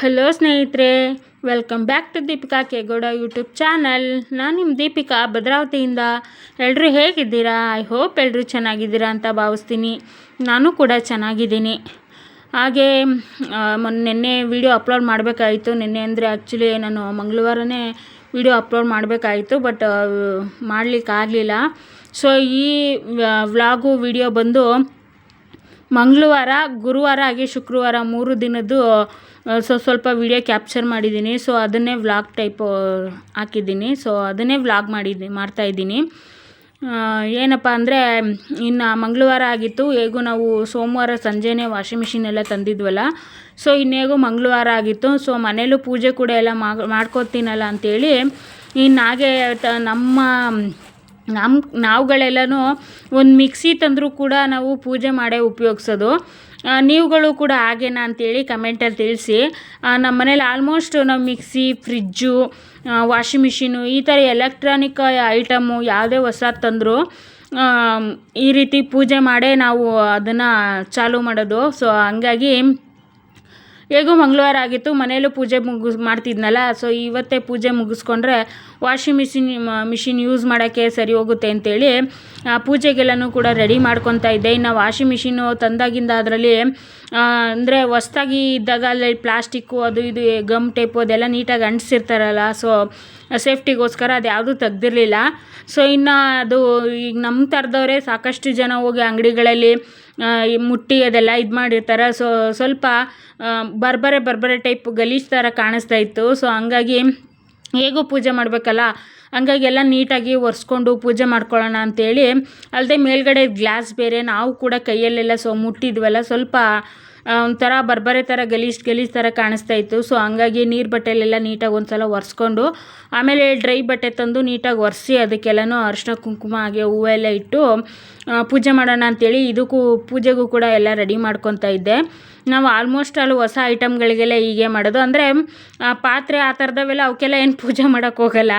Hello ಸ್ನೇಹಿತರೆ. Welcome back to Deepika K Gowda YouTube channel ನಾನು ನಿಮ್ಮ ದೀಪಿಕಾ ಭದ್ರಾವತಿಯಿಂದ. ಎಲ್ಲರೂ ಹೇಗಿದ್ದೀರಾ? ಐ ಹೋಪ್ ಎಲ್ಲರೂ ಚೆನ್ನಾಗಿದ್ದೀರಾ ಅಂತ ಭಾವಿಸ್ತೀನಿ. ನಾನು ಕೂಡ ಚೆನ್ನಾಗಿದ್ದೀನಿ. ಹಾಗೆ ಮೊನ್ನೆ ನಿನ್ನೆ ವೀಡಿಯೋ ಅಪ್ಲೋಡ್ ಮಾಡಬೇಕಾಯಿತು. ನಿನ್ನೆ ಅಂದರೆ ಆ್ಯಕ್ಚುಲಿ ನಾನು ಮಂಗಳವಾರನೇ ವಿಡಿಯೋ ಅಪ್ಲೋಡ್ ಮಾಡಬೇಕಾಯಿತು ಬಟ್ ಮಾಡಲಿಕ್ಕಾಗಲಿಲ್ಲ ಸೊ ಈ ವ್ಲಾಗು ವಿಡಿಯೋ ಬಂದು ಮಂಗಳವಾರ, ಗುರುವಾರ ಹಾಗೆ ಶುಕ್ರವಾರ ಮೂರು ದಿನದ್ದು ಸೊ ಸ್ವಲ್ಪ ವಿಡಿಯೋ ಕ್ಯಾಪ್ಚರ್ ಮಾಡಿದ್ದೀನಿ. ಸೊ ಅದನ್ನೇ ವ್ಲಾಗ್ ಟೈಪ್ ಹಾಕಿದ್ದೀನಿ. ಸೊ ಅದನ್ನೇ ವ್ಲಾಗ್ ಮಾಡಿದ್ದೀನಿ ಮಾಡ್ತಾಯಿದ್ದೀನಿ ಏನಪ್ಪ ಅಂದರೆ, ಇನ್ನು ಮಂಗಳವಾರ ಆಗಿತ್ತು. ಹೇಗೂ ನಾವು ಸೋಮವಾರ ಸಂಜೆನೇ ವಾಷಿಂಗ್ ಮಿಷಿನ್ ಎಲ್ಲ ತಂದಿದ್ವಲ್ಲ. ಸೊ ಇನ್ನೇಗೂ ಮಂಗಳವಾರ ಆಗಿತ್ತು. ಸೊ ಮನೇಲೂ ಪೂಜೆ ಕೂಡ ಎಲ್ಲ ಮಾಡ್ಕೋತೀನಲ್ಲ ಅಂಥೇಳಿ ಇನ್ನು ಹಾಗೆ ತ- ನಮ್ಮ ನಮ್ಮ ನಾವುಗಳೆಲ್ಲನೂ ಒಂದು ಮಿಕ್ಸಿ ತಂದರೂ ಕೂಡ ನಾವು ಪೂಜೆ ಮಾಡೇ ಉಪಯೋಗಿಸೋದು. ನೀವುಗಳು ಕೂಡ ಹಾಗೇನಾ ಅಂತೇಳಿ ಕಮೆಂಟಲ್ಲಿ ತಿಳಿಸಿ. ನಮ್ಮ ಮನೇಲಿ ಆಲ್ಮೋಸ್ಟ್ ನಾವು ಮಿಕ್ಸಿ ಫ್ರಿಜ್ಜು ವಾಷಿಂಗ್ ಮಿಷಿನು ಈ ಥರ ಎಲೆಕ್ಟ್ರಾನಿಕ್ ಐಟಮು ಯಾವುದೇ ಹೊಸದು ತಂದರೂ ಈ ರೀತಿ ಪೂಜೆ ಮಾಡೇ ನಾವು ಅದನ್ನು ಚಾಲೂ ಮಾಡೋದು. ಸೊ ಹಂಗಾಗಿ ಹೇಗೂ ಮಂಗಳವಾರ ಆಗಿತ್ತು ಮನೇಲೂ ಪೂಜೆ ಮುಗಿಸ್, ಮಾಡ್ತಿದ್ನಲ್ಲ ಸೊ ಇವತ್ತೇ ಪೂಜೆ ಮುಗಿಸ್ಕೊಂಡ್ರೆ ವಾಷಿಂಗ್ ಮಿಷಿನ್ ಮಿಷಿನ್ ಯೂಸ್ ಮಾಡೋಕ್ಕೆ ಸರಿ ಹೋಗುತ್ತೆ ಅಂತೇಳಿ ಪೂಜೆಗೆಲ್ಲನೂ ಕೂಡ ರೆಡಿ ಮಾಡ್ಕೊತಾ ಇದ್ದೆ. ಇನ್ನು ವಾಷಿಂಗ್ ಮಿಷಿನು ತಂದಾಗಿಂದ ಅದರಲ್ಲಿ ಅಂದರೆ ಹೊಸ್ದಾಗಿ ಇದ್ದಾಗ ಅಲ್ಲಿ ಪ್ಲಾಸ್ಟಿಕ್ಕು ಅದು ಇದು ಗಮ್ ಟೇಪು ಅದೆಲ್ಲ ನೀಟಾಗಿ ಅಂಟಿಸಿರ್ತಾರಲ್ಲ ಸೊ ಸೇಫ್ಟಿಗೋಸ್ಕರ ಅದು ಯಾವುದೂ ತೆಗ್ದಿರಲಿಲ್ಲ. ಸೊ ಇನ್ನು ಅದು ಈಗ ನಮ್ಮ ಥರದವರೇ ಸಾಕಷ್ಟು ಜನ ಹೋಗಿ ಅಂಗಡಿಗಳಲ್ಲಿ ಈ ಮುಟ್ಟಿ ಅದೆಲ್ಲ ಇದು ಮಾಡಿರ್ತಾರೆ. ಸೊ ಸ್ವಲ್ಪ ಬರ್ಬರೆ ಬರ್ಬರೆ ಟೈಪ್ ಗಲೀಜು ಥರ ಕಾಣಿಸ್ತಾ ಇತ್ತು. ಸೊ ಹಂಗಾಗಿ ಹೇಗೂ ಪೂಜೆ ಮಾಡಬೇಕಲ್ಲ? ಹಂಗಾಗಿ ಎಲ್ಲ ನೀಟಾಗಿ ಒರೆಸ್ಕೊಂಡು ಪೂಜೆ ಮಾಡ್ಕೊಳ್ಳೋಣ ಅಂತೇಳಿ. ಅಲ್ಲದೆ ಮೇಲ್ಗಡೆ ಗ್ಲಾಸ್ ಬೇರೆ, ನಾವು ಕೂಡ ಕೈಯಲ್ಲೆಲ್ಲ ಸೊ ಮುಟ್ಟಿದ್ವಲ್ಲ, ಸ್ವಲ್ಪ ಒಂಥರ ಬರ್ಬರೆ ಥರ ಗಲೀಜು ಗಲೀಜು ಥರ ಕಾಣಿಸ್ತಾ ಇತ್ತು. ಸೊ ಹಂಗಾಗಿ ನೀರು ಬಟ್ಟೆಲೆಲ್ಲ ನೀಟಾಗಿ ಒಂದು ಸಲ ಒರೆಸ್ಕೊಂಡು, ಆಮೇಲೆ ಡ್ರೈ ಬಟ್ಟೆ ತಂದು ನೀಟಾಗಿ ಒರೆಸಿ ಅದಕ್ಕೆಲ್ಲನೂ ಅರಿಶಿನ ಕುಂಕುಮ, ಹಾಗೆ ಹೂವೆಲ್ಲ ಇಟ್ಟು ಪೂಜೆ ಮಾಡೋಣ ಅಂತೇಳಿ ಇದಕ್ಕೂ ಪೂಜೆಗೂ ಕೂಡ ಎಲ್ಲ ರೆಡಿ ಮಾಡ್ಕೊತಾ ಇದ್ದೆ. ನಾವು ಆಲ್ಮೋಸ್ಟ್ ಅಲ್ಲಿ ಹೊಸ ಐಟಮ್ಗಳಿಗೆಲ್ಲ ಹೀಗೆ ಮಾಡೋದು. ಅಂದರೆ ಪಾತ್ರೆ ಆ ಥರದವೆಲ್ಲ ಅವಕ್ಕೆಲ್ಲ ಏನು ಪೂಜೆ ಮಾಡೋಕ್ಕೆ ಹೋಗಲ್ಲ.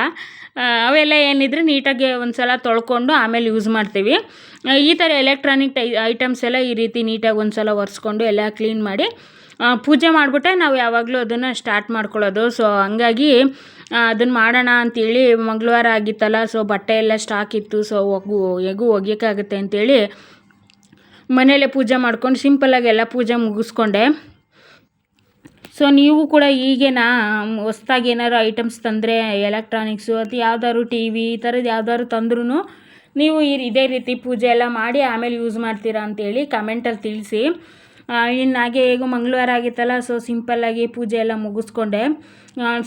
ಅವೆಲ್ಲ ಏನಿದ್ರೆ ನೀಟಾಗಿ ಒಂದು ಸಲ ತೊಳ್ಕೊಂಡು ಆಮೇಲೆ ಯೂಸ್ ಮಾಡ್ತೀವಿ. ಈ ಥರ ಎಲೆಕ್ಟ್ರಾನಿಕ್ ಟೈ ಐಟಮ್ಸ್ ಎಲ್ಲ ಈ ರೀತಿ ನೀಟಾಗಿ ಒಂದು ಸಲ ಒರೆಸ್ಕೊಂಡು ಎಲ್ಲ ಕ್ಲೀನ್ ಮಾಡಿ ಪೂಜೆ ಮಾಡಿಬಿಟ್ಟೆ ನಾವು ಯಾವಾಗಲೂ ಅದನ್ನು ಸ್ಟಾರ್ಟ್ ಮಾಡ್ಕೊಳ್ಳೋದು. ಸೊ ಹಂಗಾಗಿ ಅದನ್ನು ಮಾಡೋಣ ಅಂತೇಳಿ ಮಂಗಳವಾರ ಆಗಿತ್ತಲ್ಲ ಸೊ ಬಟ್ಟೆ ಎಲ್ಲ ಸ್ಟಾಕ್ ಇತ್ತು ಸೊ ಒಗು ಎಗು ಒಗೆಯೋಕ್ಕಾಗುತ್ತೆ ಅಂತೇಳಿ ಮನೇಲೆ ಪೂಜೆ ಮಾಡ್ಕೊಂಡು ಸಿಂಪಲ್ಲಾಗಿ ಎಲ್ಲ ಪೂಜೆ ಮುಗಿಸ್ಕೊಂಡೆ. ಸೊ ನೀವು ಕೂಡ ಈಗೇನಾ ಹೊಸ್ದಾಗಿ ಏನಾದ್ರು ಐಟಮ್ಸ್ ತಂದರೆ ಎಲೆಕ್ಟ್ರಾನಿಕ್ಸು ಅಥವಾ ಯಾವ್ದಾದ್ರು ಟಿ ವಿ ಈ ಥರದ್ದು ಯಾವ್ದಾದ್ರು ತಂದ್ರೂ ನೀವು ಈ ಇದೇ ರೀತಿ ಪೂಜೆ ಎಲ್ಲ ಮಾಡಿ ಆಮೇಲೆ ಯೂಸ್ ಮಾಡ್ತೀರಾ ಅಂತೇಳಿ ಕಮೆಂಟಲ್ಲಿ ತಿಳಿಸಿ. ಇನ್ನು ಹಾಗೆ ಹೇಗೂ ಮಂಗಳವಾರ ಆಗಿತ್ತಲ್ಲ ಸೊ ಸಿಂಪಲ್ಲಾಗಿ ಪೂಜೆ ಎಲ್ಲ ಮುಗಿಸ್ಕೊಂಡೆ.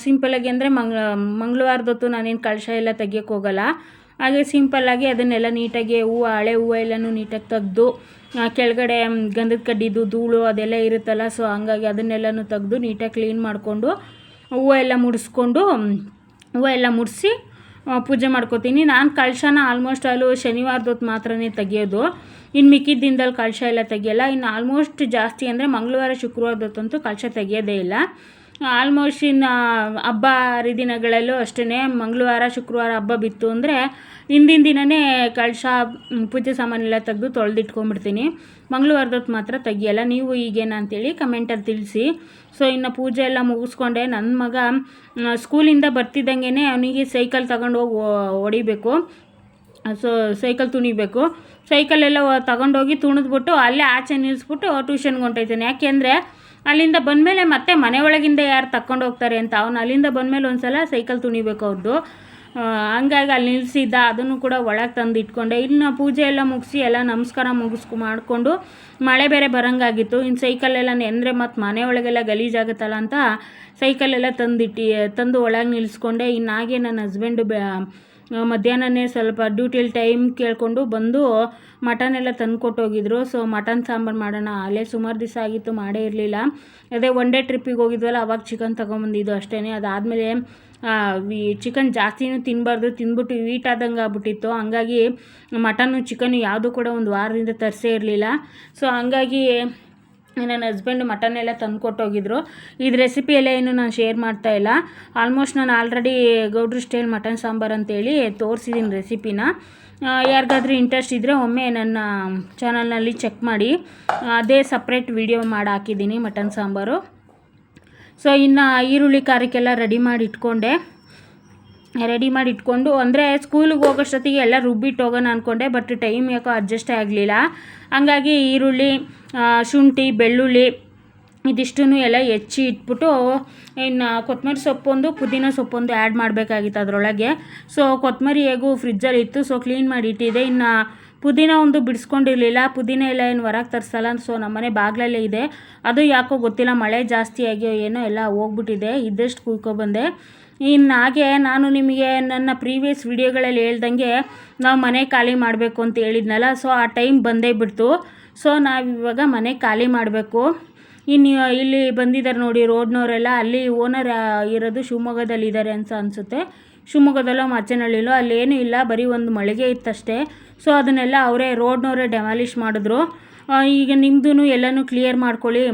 ಸಿಂಪಲ್ಲಾಗಿ ಅಂದರೆ ಮಂಗ್ ಮಂಗಳವಾರದೊತ್ತು ನಾನೇನು ಕಳಶ ಎಲ್ಲ ತೆಗಿಯೋಕ್ಕೆ ಹೋಗಲ್ಲ. ಹಾಗೆ ಸಿಂಪಲ್ಲಾಗಿ ಅದನ್ನೆಲ್ಲ ನೀಟಾಗಿ ಹೂವು, ಹಳೆ ಹೂವು ಎಲ್ಲನೂ ನೀಟಾಗಿ ತೆಗೆದು ಕೆಳಗಡೆ ಗಂಧದ ಕಡ್ಡಿದು ಧೂಳು ಅದೆಲ್ಲ ಇರುತ್ತಲ್ಲ ಸೊ ಹಂಗಾಗಿ ಅದನ್ನೆಲ್ಲನೂ ತೆಗೆದು ನೀಟಾಗಿ ಕ್ಲೀನ್ ಮಾಡಿಕೊಂಡು, ಹೂವು ಎಲ್ಲ ಮುಡಿಸ್ಕೊಂಡು ಹೂವು ಎಲ್ಲ ಮುಡಿಸಿ ಪೂಜೆ ಮಾಡ್ಕೋತೀನಿ. ನಾನು ಕಳಶನ ಆಲ್ಮೋಸ್ಟ್ ಅಲ್ಲೂ ಶನಿವಾರದೊತ್ತು ಮಾತ್ರನೇ ತೆಗಿಯೋದು. ಇನ್ನು ಮಿಕ್ಕಿದ ದಿನದಲ್ಲಿ ಕಳಶ ಎಲ್ಲ ತೆಗಿಯಲ್ಲ. ಇನ್ನು ಆಲ್ಮೋಸ್ಟ್ ಜಾಸ್ತಿ ಅಂದರೆ ಮಂಗಳವಾರ ಶುಕ್ರವಾರದೊತ್ತಂತೂ ಕಳಶ ತೆಗಿಯೋದೇ ಇಲ್ಲ. ಆಲ್ಮೋಸ್ಟ್ ಇನ್ನು ಹಬ್ಬ ಹರಿದಿನಗಳಲ್ಲೂ ಅಷ್ಟೇ ಮಂಗಳವಾರ, ಶುಕ್ರವಾರ ಹಬ್ಬ ಬಿತ್ತು ಅಂದರೆ ಹಿಂದಿನ ದಿನವೇ ಕಳಶ ಪೂಜೆ ಸಾಮಾನೆಲ್ಲ ತೆಗೆದು ತೊಳೆದಿಟ್ಕೊಂಡ್ಬಿಡ್ತೀನಿ. ಮಂಗಳವಾರದೊತ್ತು ಮಾತ್ರ ತೆಗಿಯಲ್ಲ. ನೀವು ಈಗೇನು ಅಂತೇಳಿ ಕಮೆಂಟಲ್ಲಿ ತಿಳಿಸಿ. ಸೊ ಇನ್ನು ಪೂಜೆ ಎಲ್ಲ ಮುಗಿಸ್ಕೊಂಡೆ. ನನ್ನ ಮಗ ಸ್ಕೂಲಿಂದ ಬರ್ತಿದ್ದಂಗೆ ಅವನಿಗೆ ಸೈಕಲ್ ತಗೊಂಡು ಹೋಗಿ ಹೊಡಿಬೇಕು. So cycle ತುಣಿಬೇಕು. ಸೈಕಲೆಲ್ಲ ತಗೊಂಡೋಗಿ ತುಣಿದ್ಬಿಟ್ಟು ಅಲ್ಲೇ ಆಚೆ ನಿಲ್ಲಿಸ್ಬಿಟ್ಟು ಟ್ಯೂಷನ್ಗೆ ಹೊಂಟೈತಾನೆ ಯಾಕೆಂದರೆ ಅಲ್ಲಿಂದ ಬಂದಮೇಲೆ ಮತ್ತೆ ಮನೆ ಒಳಗಿಂದ ಯಾರು ತಕ್ಕೊಂಡು ಹೋಗ್ತಾರೆ ಅಂತ ಅವನು ಅಲ್ಲಿಂದ ಬಂದಮೇಲೆ ಒಂದು ಸಲ ಸೈಕಲ್ ತುಣಿಬೇಕು ಅವ್ರದ್ದು ಹಂಗಾಗಿ ಅಲ್ಲಿ ನಿಲ್ಲಿಸಿದ್ದ ಅದನ್ನು ಕೂಡ ಒಳಗೆ ತಂದು ಇಟ್ಕೊಂಡೆ. ಇನ್ನು ಪೂಜೆ ಎಲ್ಲ ಮುಗಿಸಿ ಎಲ್ಲ ನಮಸ್ಕಾರ ಮುಗಿಸ್ಕೊ, ಮಾಡಿಕೊಂಡು ಮಳೆ ಬೇರೆ ಬರೋಂಗಾಗಿತ್ತು. ಇನ್ನು ಸೈಕಲೆಲ್ಲ ನೆಂದರೆ ಮತ್ತು ಮನೆ ಒಳಗೆಲ್ಲ ಗಲೀಜಾಗುತ್ತಲ್ಲ ಅಂತ ಸೈಕಲೆಲ್ಲ ತಂದಿಟ್ಟು, ತಂದು ಒಳಗೆ ನಿಲ್ಲಿಸ್ಕೊಂಡೆ ಇನ್ನಾಗೆ ನನ್ನ ಹಸ್ಬೆಂಡು ಬೆ ಮಧ್ಯಾಹ್ನನೇ ಸ್ವಲ್ಪ ಡ್ಯೂಟಿಲಿ ಟೈಮ್ ಕೇಳಿಕೊಂಡು ಬಂದು ಮಟನ್ ಎಲ್ಲ ತಂದು ಕೊಟ್ಟೋಗಿದ್ರು ಸೊ ಮಟನ್ ಸಾಂಬಾರು ಮಾಡೋಣ. ಅಲ್ಲೇ ಸುಮಾರು ದಿವಸ ಆಗಿತ್ತು, ಮಾಡೇ ಇರಲಿಲ್ಲ. ಅದೇ ಒನ್ ಡೇ ಟ್ರಿಪ್ಪಿಗೆ ಹೋಗಿದ್ವಲ್ಲ, ಅವಾಗ ಚಿಕನ್ ತೊಗೊಂಬಂದಿದ್ದು ಅಷ್ಟೇ ಅದಾದಮೇಲೆ ಚಿಕನ್ ಜಾಸ್ತಿನೂ ತಿನ್ನಬಾರ್ದು ತಿಂದ್ಬಿಟ್ಟು ವೀಟ್ ಆದಂಗೆ ಆಗ್ಬಿಟ್ಟಿತ್ತು. ಹಂಗಾಗಿ ಮಟನ್ನು ಚಿಕನ್ನು ಯಾವುದೂ ಕೂಡ ಒಂದು ವಾರದಿಂದ ತರಿಸೇ ಇರಲಿಲ್ಲ. ಸೊ ಹಂಗಾಗಿ ನನ್ನ ಹಸ್ಬೆಂಡ್ ಮಟನ್ ಎಲ್ಲ ತಂದು ಕೊಟ್ಟೋಗಿದ್ರು. ಇದು ರೆಸಿಪಿ ಎಲ್ಲ ಏನು ನಾನು ಶೇರ್ ಮಾಡ್ತಾ ಇಲ್ಲ. ಆಲ್ಮೋಸ್ಟ್ ನಾನು ಆಲ್ರೆಡಿ ಗೌಡ್ರು ಸ್ಟೈಲ್ ಮಟನ್ ಸಾಂಬಾರು ಅಂತೇಳಿ ತೋರಿಸಿದ್ದೀನಿ ರೆಸಿಪಿನ ಯಾರಿಗಾದ್ರೂ ಇಂಟ್ರೆಸ್ಟ್ ಇದ್ದರೆ ಒಮ್ಮೆ ನನ್ನ ಚಾನಲ್ನಲ್ಲಿ ಚೆಕ್ ಮಾಡಿ. ಅದೇ ಸಪ್ರೇಟ್ ವಿಡಿಯೋ ಮಾಡಿ ಹಾಕಿದ್ದೀನಿ ಮಟನ್ ಸಾಂಬಾರು. ಸೊ ಇನ್ನು ಈರುಳ್ಳಿ ಖಾರಕ್ಕೆಲ್ಲ ರೆಡಿ ಮಾಡಿ ಇಟ್ಕೊಂಡೆ. ರೆಡಿ ಮಾಡಿ ಇಟ್ಕೊಂಡು, ಅಂದರೆ ಸ್ಕೂಲಿಗೆ ಹೋಗೋಷ್ಟೊತ್ತಿಗೆ ಎಲ್ಲ ರುಬ್ಬಿಟ್ಟು ಹೋಗೋಣ ಅಂದ್ಕೊಂಡೆ ಬಟ್ ಟೈಮ್ ಯಾಕೋ ಅಡ್ಜಸ್ಟೇ ಆಗಲಿಲ್ಲ. ಹಂಗಾಗಿ ಈರುಳ್ಳಿ ಶುಂಠಿ, ಬೆಳ್ಳುಳ್ಳಿ ಇದಿಷ್ಟು ಎಲ್ಲ ಹೆಚ್ಚಿ ಇಟ್ಬಿಟ್ಟು, ಇನ್ನು ಕೊತ್ತಂಬರಿ ಸೊಪ್ಪೊಂದು, ಪುದೀನ ಸೊಪ್ಪೊಂದು ಆ್ಯಡ್ ಮಾಡಬೇಕಾಗಿತ್ತು ಅದರೊಳಗೆ. ಸೊ ಕೊತ್ತಂಬರಿ ಹೇಗೂ ಫ್ರಿಜ್ಜಲ್ಲಿ ಇತ್ತು ಸೊ ಕ್ಲೀನ್ ಮಾಡಿ ಇಟ್ಟಿದೆ ಇನ್ನು ಪುದೀನ ಒಂದು ಬಿಡಿಸ್ಕೊಂಡಿರಲಿಲ್ಲ, ಪುದೀನ ಎಲ್ಲ ಏನು ಹೊರಗೆ ತರಿಸಲ್ಲ ಸೊ ನಮ್ಮನೆ ಬಾಗಿಲಲ್ಲೇ ಇದೆ. ಅದು ಯಾಕೋ ಗೊತ್ತಿಲ್ಲ, ಮಳೆ ಜಾಸ್ತಿ ಆಗ್ಯೋ ಏನೋ ಎಲ್ಲ ಹೋಗ್ಬಿಟ್ಟಿದೆ, ಇದ್ದಷ್ಟು ಕುಯ್ಕೊಬಂದೆ ಇನ್ನು ಹಾಗೆ ನಾನು ನಿಮಗೆ ನನ್ನ ಪ್ರೀವಿಯಸ್ ವಿಡಿಯೋಗಳಲ್ಲಿ ಹೇಳ್ದಂಗೆ ನಾವು ಮನೆ ಖಾಲಿ ಮಾಡಬೇಕು ಅಂತ ಹೇಳಿದ್ನಲ್ಲ ಸೊ ಆ ಟೈಮ್ ಬಂದೇ ಬಿಡ್ತು. ಸೊ ನಾವಿವಾಗ ಮನೆ ಖಾಲಿ ಮಾಡಬೇಕು. ಇನ್ನು ಇಲ್ಲಿ ಬಂದಿದ್ದಾರೆ ನೋಡಿ ರೋಡ್ನವರೆಲ್ಲ, ಅಲ್ಲಿ ಓನರ್ ಇರೋದು ಶಿವಮೊಗ್ಗದಲ್ಲಿ ಇದ್ದಾರೆ ಅಂತ ಅನಿಸುತ್ತೆ. ಶಿವಮೊಗ್ಗದಲ್ಲೋ ಮಚ್ಚನಹಳ್ಳಿಲೋ ಅಲ್ಲೇನೂ ಇಲ್ಲ, ಬರೀ ಒಂದು ಮಳಿಗೆ ಇತ್ತಷ್ಟೇ. ಸೊ ಅದನ್ನೆಲ್ಲ ಅವರೇ ರೋಡ್ನವರೇ ಡೆಮಾಲಿಷ್ ಮಾಡಿದ್ರು. ಈಗ ನಿಮ್ಮದು ಎಲ್ಲನೂ ಕ್ಲಿಯರ್ ಮಾಡ್ಕೊಳ್ಳಿ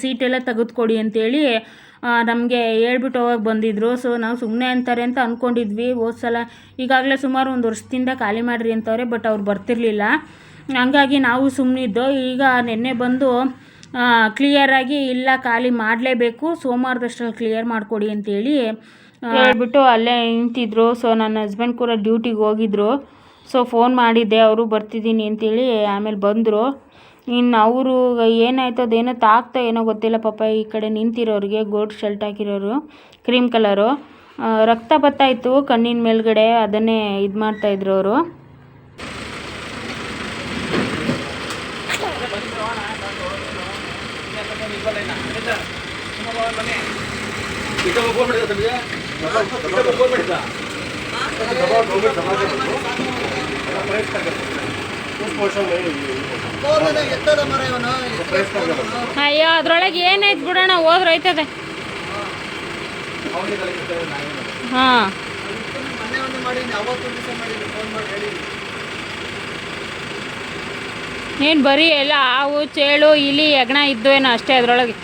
ಸೀಟೆಲ್ಲ ತೆಗೆದುಕೊಡಿ ಅಂತೇಳಿ ನಮಗೆ ಹೇಳ್ಬಿಟ್ಟು ಹೋಗಕ್ಕೆ ಬಂದಿದ್ರು. ಸೊ ನಾವು ಸುಮ್ಮನೆ ಅಂತಾರೆ ಅಂತ ಅಂದ್ಕೊಂಡಿದ್ವಿ ಹೋದ ಸಲ. ಈಗಾಗಲೇ ಸುಮಾರು ಒಂದು ವರ್ಷದಿಂದ ಖಾಲಿ ಮಾಡಿರಿ ಅಂತವ್ರೆ ಬಟ್ ಅವ್ರು ಬರ್ತಿರ್ಲಿಲ್ಲ. ಹಂಗಾಗಿ ನಾವು ಸುಮ್ಮನಿದ್ದು ಈಗ ನಿನ್ನೆ ಬಂದು ಕ್ಲಿಯರಾಗಿ ಇಲ್ಲ, ಖಾಲಿ ಮಾಡಲೇಬೇಕು, ಸೋಮವಾರದಷ್ಟರಲ್ಲಿ ಕ್ಲಿಯರ್ ಮಾಡಿಕೊಡಿ ಅಂತೇಳಿ ಹೇಳ್ಬಿಟ್ಟು ಅಲ್ಲೇ ನಿಂತಿದ್ರು. ಸೊ ನನ್ನ ಹಸ್ಬೆಂಡ್ ಕೂಡ ಡ್ಯೂಟಿಗೆ ಹೋಗಿದ್ರು. ಸೊ ಫೋನ್ ಮಾಡಿದ್ದೆ, ಅವರು ಬರ್ತಿದ್ದೀನಿ ಅಂತೇಳಿ ಆಮೇಲೆ ಬಂದರು. ಇನ್ನು ಅವರು ಏನಾಯಿತು ಅದೇನೋ ತಾಕ್ತಾ ಏನೋ ಗೊತ್ತಿಲ್ಲ ಪಾಪ. ಈ ಕಡೆ ನಿಂತಿರೋರಿಗೆ ಗೋಲ್ಡ್ ಶರ್ಟ್ ಹಾಕಿರೋರು ಕ್ರೀಮ್ ಕಲರು ರಕ್ತ ಬರ್ತಾ ಇತ್ತು ಕಣ್ಣಿನ ಮೇಲ್ಗಡೆ, ಅದನ್ನೇ ಇದು ಮಾಡ್ತಾಯಿದ್ರು ಅವರು. ಅಯ್ಯೋ ಅದ್ರೊಳಗೆ ಏನಾಯ್ತು ಬಿಡೋಣ ಹೋದ್ರೆ ಹೋಯ್ತದೆ. ಹಾಂ. ಏನು ಬರೀ ಎಲ್ಲ ಹಾವು ಚೇಳು ಇಲಿ ಹೆಗ್ಣ ಇದ್ವೇನೋ ಅಷ್ಟೇ ಅದರೊಳಗೆ.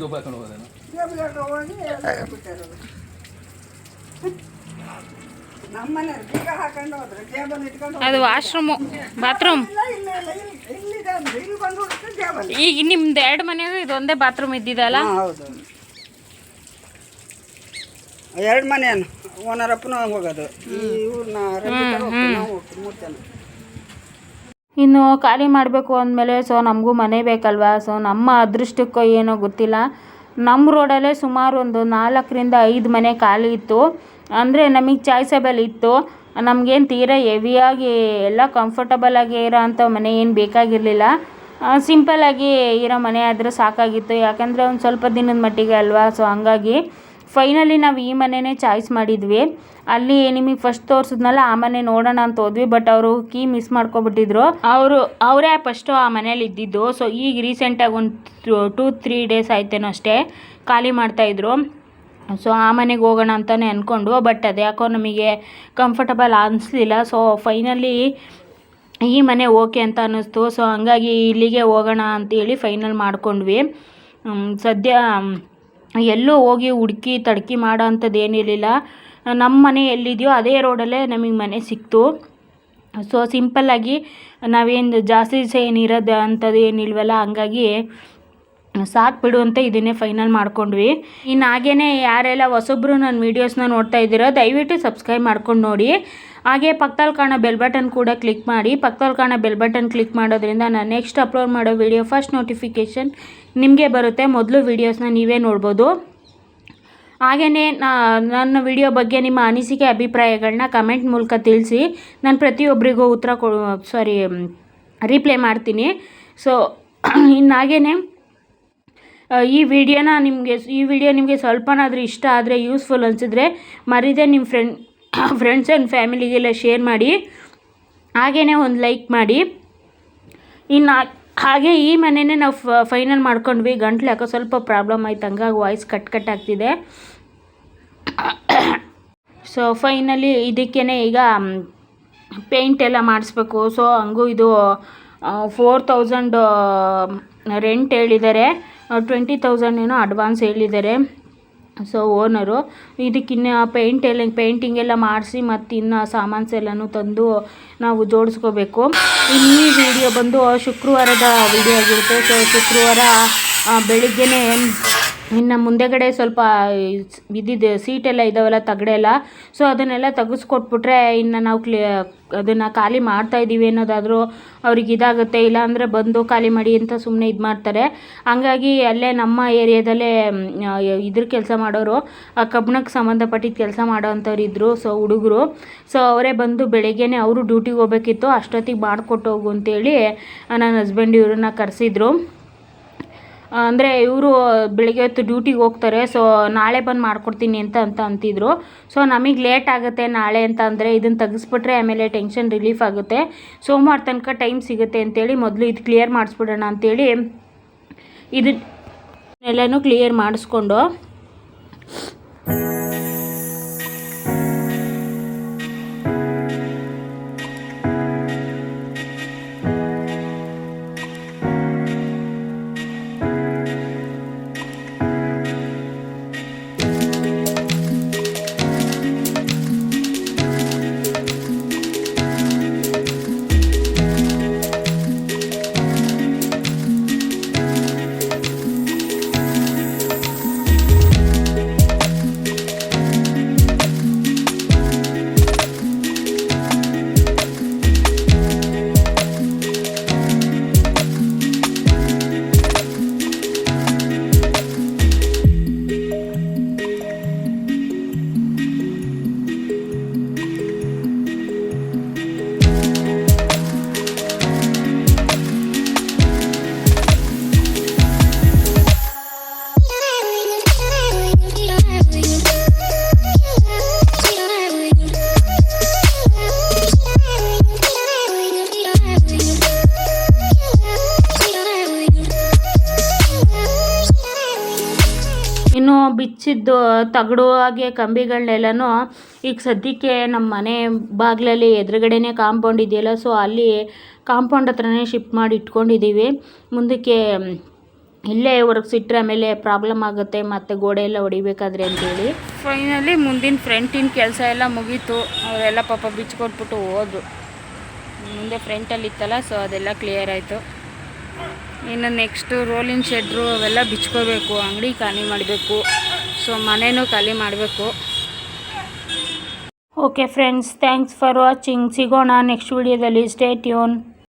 ಒಬ್ಬ ಹಾಕೊಂಡು ಹೋಗೋದೇನು ನಮ್ಮನೆ ಬೀಗ ಹಾಕೊಂಡು ಹೋದ್ರೆ ಜೇಬಲ್ಲಿ ಇಟ್ಕೊಂಡು ಅದು ವಾಶ್ರೂಮು ಬಾತ್ರೂಮ್ ಇಲ್ಲ ಇಲ್ಲ ಇಲ್ಲ ಇಲ್ಲಿ ಇಲ್ಲಿದೆ ಅಂದ್ರೆ ಇಲ್ಲಿ ಬಂದು ಹುಡುಕ್ತಾರೆ ಜೇಬಲ್ಲಿ ಈಗ ನಿಮ್ದು ಎರಡು ಮನೆಗೂ ಇದೊಂದೇ ಬಾತ್ರೂಮ್ ಇದ್ದಿದ್ದಲ್ಲ ಹೌದು. ಎರಡು ಓನರ್ ಅಪ್ಪನ ಹೋಗೋದು. ಈ ಇವ್ರನ್ನ ನಾವು ಹೋಗ್ತೀವಿ ಮೂರು ಜನ. ಇನ್ನು ಖಾಲಿ ಮಾಡಬೇಕು ಅಂದಮೇಲೆ, ಸೊ ನಮಗೂ ಮನೆ ಬೇಕಲ್ವಾ? ಸೊ ನಮ್ಮ ಅದೃಷ್ಟಕ್ಕೋ ಏನೋ ಗೊತ್ತಿಲ್ಲ. ನಮ್ಮ ರೋಡಲ್ಲೇ ಸುಮಾರು ಒಂದು ನಾಲ್ಕರಿಂದ ಐದು ಮನೆ ಖಾಲಿ ಇತ್ತು. ಅಂದರೆ ನಮಗೆ ಚಾಯ್ಸಬಲ್ ಇತ್ತು. ನಮಗೇನು ತೀರಾ ಹೆವಿಯಾಗಿ ಎಲ್ಲ ಕಂಫರ್ಟಬಲಾಗಿ ಇರೋ ಅಂಥ ಮನೆ ಏನು ಬೇಕಾಗಿರಲಿಲ್ಲ. ಸಿಂಪಲ್ಲಾಗಿ ಇರೋ ಮನೆ ಆದರೆ ಸಾಕಾಗಿತ್ತು. ಯಾಕಂದರೆ ಒಂದು ಸ್ವಲ್ಪ ದಿನದ ಮಟ್ಟಿಗೆ ಅಲ್ವಾ? ಸೊ ಹಂಗಾಗಿ ಫೈನಲಿ ನಾವು ಈ ಮನೆನೇ ಚಾಯ್ಸ್ ಮಾಡಿದ್ವಿ. ಅಲ್ಲಿ ನಿಮಗೆ ಫಸ್ಟ್ ತೋರಿಸಿದ್ನಲ್ಲ, ಆ ಮನೆ ನೋಡೋಣ ಅಂತ ಹೋದ್ವಿ ಬಟ್ ಅವರು ಕೀ ಮಿಸ್ ಮಾಡ್ಕೊಬಿಟ್ಟಿದ್ರು. ಅವರು, ಅವರೇ ಫಸ್ಟು ಆ ಮನೇಲಿ ಇದ್ದಿದ್ದು. ಸೊ ಈಗ ರೀಸೆಂಟಾಗಿ ಒಂದು ಟೂ ತ್ರೀ ಡೇಸ್ ಆಯ್ತೇನೋ ಅಷ್ಟೇ, ಖಾಲಿ ಮಾಡ್ತಾಯಿದ್ರು ಸೊ ಆ ಮನೆಗೆ ಹೋಗೋಣ ಅಂತಲೇ ಅಂದ್ಕೊಂಡು ಬಟ್ ಅದು ಯಾಕೋ ನಮಗೆ ಕಂಫರ್ಟಬಲ್ ಅನಿಸ್ಲಿಲ್ಲ. ಸೊ ಫೈನಲಿ ಈ ಮನೆ ಓಕೆ ಅಂತ ಅನ್ನಿಸ್ತು. ಸೊ ಹಂಗಾಗಿ ಇಲ್ಲಿಗೆ ಹೋಗೋಣ ಅಂತೇಳಿ ಫೈನಲ್ ಮಾಡ್ಕೊಂಡ್ವಿ. ಸದ್ಯ ಎಲ್ಲೂ ಹೋಗಿ ಹುಡ್ಕಿ ತಡ್ಕಿ ಮಾಡೋ ಅಂಥದ್ದು ಏನಿರಲಿಲ್ಲ ನಮ್ಮ ಮನೆ ಎಲ್ಲಿದೆಯೋ ಅದೇ ರೋಡಲ್ಲೇ ನಮಗೆ ಮನೆ ಸಿಕ್ತು. ಸೊ ಸಿಂಪಲ್ಲಾಗಿ ನಾವೇನು ಜಾಸ್ತಿ ದಿವಸ ಏನಿರೋದು ಅಂಥದ್ದು ಏನಿಲ್ವಲ್ಲ ಹಂಗಾಗಿ ಸಾಕು ಬಿಡು ಅಂತ ಇದನ್ನೇ ಫೈನಲ್ ಮಾಡ್ಕೊಂಡ್ವಿ. ಇನ್ನು ಹಾಗೇ ಯಾರೆಲ್ಲ ಹೊಸೊಬ್ಬರು ನನ್ನ ವೀಡಿಯೋಸ್ನ ನೋಡ್ತಾ ಇದ್ದೀರೋ, ದಯವಿಟ್ಟು ಸಬ್ಸ್ಕ್ರೈಬ್ ಮಾಡ್ಕೊಂಡು ನೋಡಿ. ಹಾಗೆ ಪಕ್ಕದಲ್ಲಿ ಕಾಣೋ ಬೆಲ್ ಬಟನ್ ಕೂಡ ಕ್ಲಿಕ್ ಮಾಡಿ. ಪಕ್ಕದಲ್ಲಿ ಕಾಣೋ ಬೆಲ್ ಬಟನ್ ಕ್ಲಿಕ್ ಮಾಡೋದ್ರಿಂದ ನಾನು ನೆಕ್ಸ್ಟ್ ಅಪ್ಲೋಡ್ ಮಾಡೋ ವಿಡಿಯೋ ಫಸ್ಟ್ ನೋಟಿಫಿಕೇಷನ್ ನಿಮಗೆ ಬರುತ್ತೆ ಮೊದಲು ವೀಡಿಯೋಸ್ನ ನೀವೇ ನೋಡ್ಬೋದು. ಹಾಗೆಯೇ ನನ್ನ ವಿಡಿಯೋ ಬಗ್ಗೆ ನಿಮ್ಮ ಅನಿಸಿಕೆ ಅಭಿಪ್ರಾಯಗಳನ್ನ ಕಮೆಂಟ್ ಮೂಲಕ ತಿಳಿಸಿ. ನಾನು ಪ್ರತಿಯೊಬ್ಬರಿಗೂ ಉತ್ತರ ಕೊ ಸಾರಿ ರಿಪ್ಲೈ ಮಾಡ್ತೀನಿ. ಸೊ ಇನ್ನು ಹಾಗೆಯೇ ಈ ವಿಡಿಯೋನ ನಿಮಗೆ, ಈ ವಿಡಿಯೋ ನಿಮಗೆ ಸ್ವಲ್ಪನಾದರೂ ಇಷ್ಟ ಆದರೆ ಯೂಸ್ಫುಲ್ ಅನಿಸಿದ್ರೆ ಮರಿದೇ ನಿಮ್ಮ ಫ್ರೆಂಡ್ ಫ್ರೆಂಡ್ಸ್ ಆ್ಯಂಡ್ ಫ್ಯಾಮಿಲಿಗೆಲ್ಲ ಶೇರ್ ಮಾಡಿ. ಹಾಗೆಯೇ ಒಂದು ಲೈಕ್ ಮಾಡಿ. ಇನ್ನು ಹಾಗೆ ಈ ಮನೆಯೇ ನಾವು ಫೈನಲ್ ಮಾಡ್ಕೊಂಡ್ವಿ. ಗಂಟ್ಲು ಯಾಕೋ ಸ್ವಲ್ಪ ಪ್ರಾಬ್ಲಮ್ ಆಯ್ತು. ಹಂಗಾಗಿ ವಾಯ್ಸ್ ಕಟ್ ಕಟ್ ಆಗ್ತಿದೆ. ಸೊ ಫೈನಲಿ ಇದಕ್ಕೇ ಈಗ ಪೇಂಟ್ ಎಲ್ಲ ಮಾಡಿಸ್ಬೇಕು. ಸೊ ಹಂಗೂ ಇದು ಫೋರ್ ತೌಸಂಡ್ ರೆಂಟ್ ಹೇಳಿದ್ದಾರೆ. ಟ್ವೆಂಟಿ ತೌಸಂಡ್ ಏನೋ ಅಡ್ವಾನ್ಸ್ ಹೇಳಿದ್ದಾರೆ. ಸೊ ಓನರು ಇದಕ್ಕಿನ್ನು ಪೇಂಟ್ ಎಲ್ಲ ಪೇಂಟಿಂಗ್ ಎಲ್ಲ ಮಾಡಿಸಿ ಮತ್ತು ಇನ್ನು ಸಾಮಾನ್ಸ್ ಎಲ್ಲನೂ ತಂದು ನಾವು ಜೋಡಿಸ್ಕೋಬೇಕು. ಇನ್ನು ಈ ವಿಡಿಯೋ ಬಂದು ಶುಕ್ರವಾರದ ವಿಡಿಯೋ ಆಗಿರುತ್ತೆ. ಸೊ ಶುಕ್ರವಾರ ಬೆಳಿಗ್ಗೆನೇ ಇನ್ನು ಮುಂದೆಗಡೆ ಸ್ವಲ್ಪ ಇದಿದೆ ಸೀಟೆಲ್ಲ ಇದ್ದಾವಲ್ಲ ತಗಡೆಲ್ಲ ಸೊ ಅದನ್ನೆಲ್ಲ ತೆಗೆಸ್ಕೊಟ್ಬಿಟ್ರೆ ಇನ್ನು ನಾವು ಕ್ಲಿಯ ಅದನ್ನು ಖಾಲಿ ಮಾಡ್ತಾ ಇದ್ದೀವಿ ಅನ್ನೋದಾದರೂ ಅವ್ರಿಗೆ ಇದಾಗುತ್ತೆ, ಇಲ್ಲಾಂದರೆ ಬಂದು ಖಾಲಿ ಮಾಡಿ ಅಂತ ಸುಮ್ಮನೆ ಇದು ಮಾಡ್ತಾರೆ. ಹಂಗಾಗಿ ಅಲ್ಲೇ ನಮ್ಮ ಏರಿಯಾದಲ್ಲೇ ಇದ್ರ ಕೆಲಸ ಮಾಡೋರು, ಆ ಕಬ್ಬಣಕ್ಕೆ ಸಂಬಂಧಪಟ್ಟಿದ್ದ ಕೆಲಸ ಮಾಡೋವಂಥವ್ರು ಇದ್ದರು ಸೊ ಹುಡುಗರು. ಸೊ ಅವರೇ ಬಂದು ಬೆಳಗ್ಗೆನೇ ಅವರು ಡ್ಯೂಟಿಗೆ ಹೋಗ್ಬೇಕಿತ್ತು, ಅಷ್ಟೊತ್ತಿಗೆ ಮಾಡಿಕೊಟ್ಟು ಹೋಗು ಅಂತೇಳಿ ನನ್ನ ಹಸ್ಬೆಂಡ್ ಇವ್ರನ್ನ ಕರೆಸಿದ್ರು. ಅಂದರೆ ಇವರು ಬೆಳಗ್ಗೆ ಹೊತ್ತು ಡ್ಯೂಟಿಗೆ ಹೋಗ್ತಾರೆ ಸೊ ನಾಳೆ ಬಂದು ಮಾಡ್ಕೊಡ್ತೀನಿ ಅಂತ ಅಂತ ಅಂತಿದ್ರು. ಸೊ ನಮಗೆ ಲೇಟ್ ಆಗುತ್ತೆ ನಾಳೆ ಅಂತ ಅಂದರೆ ಇದನ್ನು ತೆಗೆಸ್ಬಿಟ್ರೆ ಆಮೇಲೆ ಟೆನ್ಷನ್ ರಿಲೀಫ್ ಆಗುತ್ತೆ. ಸೋಮವಾರ ತನಕ ಟೈಮ್ ಸಿಗುತ್ತೆ ಅಂತೇಳಿ ಮೊದಲು ಇದು ಕ್ಲಿಯರ್ ಮಾಡಿಸ್ಬಿಡೋಣ ಅಂತೇಳಿ ಇದನ್ನೆಲ್ಲನೂ ಕ್ಲಿಯರ್ ಮಾಡಿಸ್ಕೊಂಡು ಬಿಚ್ಚಿದ್ದು, ತಗಡು ಹಾಗೆ ಕಂಬಿಗಳನ್ನೆಲ್ಲನೂ ಈಗ ಸದ್ಯಕ್ಕೆ ನಮ್ಮ ಮನೆ ಬಾಗಿಲಲ್ಲಿ ಎದುರುಗಡೆನೇ ಕಾಂಪೌಂಡ್ ಇದೆಯಲ್ಲ, ಸೊ ಅಲ್ಲಿ ಕಾಂಪೌಂಡ್ ಹತ್ರನೇ ಶಿಫ್ಟ್ ಮಾಡಿ ಇಟ್ಕೊಂಡಿದ್ದೀವಿ. ಮುಂದಕ್ಕೆ ಇಲ್ಲೇ ಸಿಟ್ಟರೆ ಆಮೇಲೆ ಪ್ರಾಬ್ಲಮ್ ಆಗುತ್ತೆ, ಮತ್ತು ಗೋಡೆ ಎಲ್ಲ ಹೊಡಿಬೇಕಾದ್ರೆ ಅಂತೇಳಿ. ಫೈನಲಿ ಮುಂದಿನ ಫ್ರಂಟಿನ ಕೆಲಸ ಎಲ್ಲ ಮುಗೀತು. ಅವರೆಲ್ಲ ಪಾಪ ಬಿಚ್ಕೊಟ್ಬಿಟ್ಟು ಹೋದ್ರು. ಮುಂದೆ ಫ್ರಂಟಲ್ಲಿ ಇತ್ತಲ್ಲ, ಸೊ ಅದೆಲ್ಲ ಕ್ಲಿಯರ್ ಆಯಿತು. ಇನ್ನು ನೆಕ್ಸ್ಟು ರೋಲಿಂಗ್ ಶೆಡ್ರು ಅವೆಲ್ಲ ಬಿಚ್ಕೋಬೇಕು, ಅಂಗಡಿ ಖಾಲಿ ಮಾಡಬೇಕು. ಸೊ ಮನೆಯೂ ಖಾಲಿ ಮಾಡಬೇಕು. Okay friends thanks for watching ಸಿಗೋಣ ನೆಕ್ಸ್ಟ್ ವಿಡಿಯೋದಲ್ಲಿ ಸ್ಟೇ ಟ್ಯೂನ್